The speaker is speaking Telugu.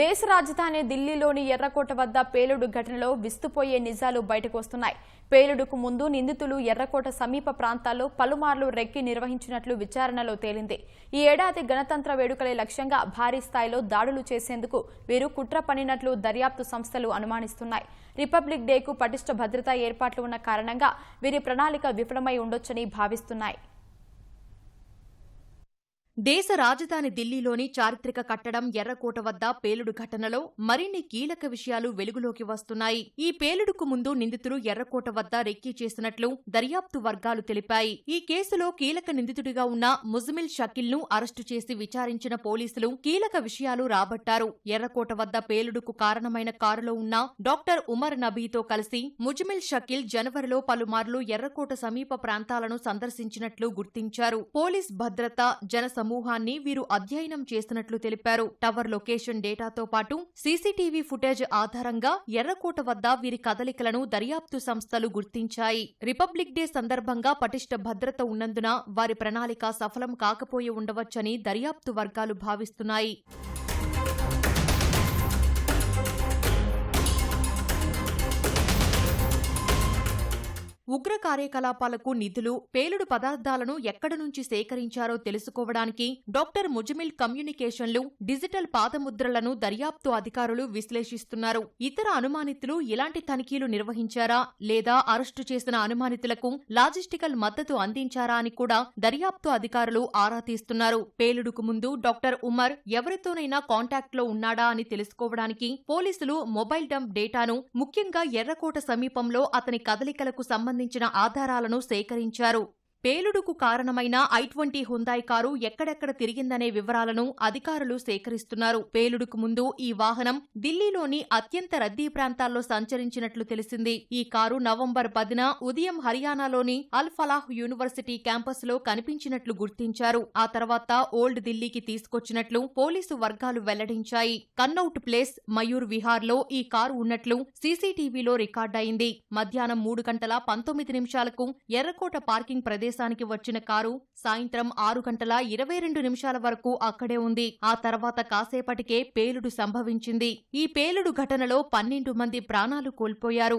దేశ రాజధాని ఢిల్లీలోని ఎర్రకోట వద్ద పేలుడు ఘటనలో విస్తుపోయే నిజాలు బయటకు వస్తున్నాయి. పేలుడుకు ముందు నిందితులు ఎర్రకోట సమీప ప్రాంతాల్లో పలుమార్లు రెక్కి నిర్వహించినట్లు విచారణలో తేలింది. ఈ ఏడాది గణతంత్ర వేడుకలే లక్ష్యంగా భారీ స్థాయిలో దాడులు చేసేందుకు వీరు కుట్ర పనినట్లు దర్యాప్తు సంస్థలు అనుమానిస్తున్నాయి. రిపబ్లిక్ డేకు పటిష్ట భద్రతా ఏర్పాట్లు ఉన్న కారణంగా వీరి ప్రణాళిక విఫలమై ఉండొచ్చని భావిస్తున్నాయి. దేశ రాజధాని ఢిల్లీలోని చారిత్రక కట్టడం ఎర్రకోట వద్ద పేలుడు ఘటనలో మరిన్ని కీలక విషయాలు వెలుగులోకి వస్తున్నాయి. ఈ పేలుడుకు ముందు నిందితుడు ఎర్రకోట వద్ద రెక్కీ చేసినట్లు దర్యాప్తు వర్గాలు తెలిపాయి. ఈ కేసులో కీలక నిందితుడిగా ఉన్న ముజమిల్ షకిల్ను అరెస్టు చేసి విచారించిన పోలీసులు కీలక విషయాలు రాబట్టారు. ఎర్రకోట వద్ద పేలుడుకు కారణమైన కారులో ఉన్న డాక్టర్ ఉమర్ నబీతో కలిసి ముజమిల్ షకిల్ జనవరిలో పలుమార్లు ఎర్రకోట సమీప ప్రాంతాలను సందర్శించినట్లు గుర్తించారు. పోలీస్ భద్రత జన సమూహాన్ని వీరు అధ్యయనం చేస్తున్నట్లు తెలిపారు. టవర్ లొకేషన్ డేటాతో పాటు సీసీటీవీ ఫుటేజ్ ఆధారంగా ఎర్రకోట వద్ద వీరి కదలికలను దర్యాప్తు సంస్థలు గుర్తించాయి. రిపబ్లిక్ డే సందర్భంగా పటిష్ట భద్రత ఉన్నందున వారి ప్రణాళిక సఫలం కాకపోయి ఉండవచ్చని దర్యాప్తు వర్గాలు భావిస్తున్నాయి. ఉగ్ర కార్యకలాపాలకు నిధులు పేలుడు పదార్థాలను ఎక్కడి నుంచి సేకరించారో తెలుసుకోవడానికి డాక్టర్ ముజమిల్ కమ్యూనికేషన్లు డిజిటల్ పాదముద్రలను దర్యాప్తు అధికారులు విశ్లేషిస్తున్నారు. ఇతర అనుమానితులు ఇలాంటి తనిఖీలు నిర్వహించారా లేదా అరెస్టు చేసిన అనుమానితులకు లాజిస్టికల్ మద్దతు అందించారా అని కూడా దర్యాప్తు అధికారులు ఆరా తీస్తున్నారు. పేలుడుకు ముందు డాక్టర్ ఉమర్ ఎవరితోనైనా కాంటాక్ట్లో ఉన్నాడా అని తెలుసుకోవడానికి పోలీసులు మొబైల్ డంప్ డేటాను ముఖ్యంగా ఎర్రకోట సమీపంలో అతని కదలికలకు సంబంధించిన ఆధారాలను సేకరించారు. పేలుడుకు కారణమైన ఐ ట్వంటీ హుందాయ్ కారు ఎక్కడెక్కడ తిరిగిందనే వివరాలను అధికారులు సేకరిస్తున్నారు. పేలుడుకు ముందు ఈ వాహనం ఢిల్లీలోని అత్యంత రద్దీ ప్రాంతాల్లో సంచరించినట్లు తెలిసింది. ఈ కారు నవంబర్ పదిన ఉదయం హర్యానాలోని అల్ ఫలాహ్ యూనివర్సిటీ క్యాంపస్లో కనిపించినట్లు గుర్తించారు. ఆ తర్వాత ఓల్డ్ ఢిల్లీకి తీసుకొచ్చినట్లు పోలీసు వర్గాలు వెల్లడించాయి. కన్నౌట్ ప్లేస్ మయూర్ విహార్లో ఈ కారు ఉన్నట్లు సీసీటీవీలో రికార్డయింది. మధ్యాహ్నం మూడు గంటల పంతొమ్మిది నిమిషాలకు ఎర్రకోట పార్కింగ్ ప్రదేశం ప్రదేశానికి వచ్చిన కారు సాయంత్రం ఆరు గంటల ఇరవై రెండు నిమిషాల వరకు అక్కడే ఉంది. ఆ తర్వాత కాసేపటికే పేలుడు సంభవించింది. ఈ పేలుడు ఘటనలో పన్నెండు మంది ప్రాణాలు కోల్పోయారు.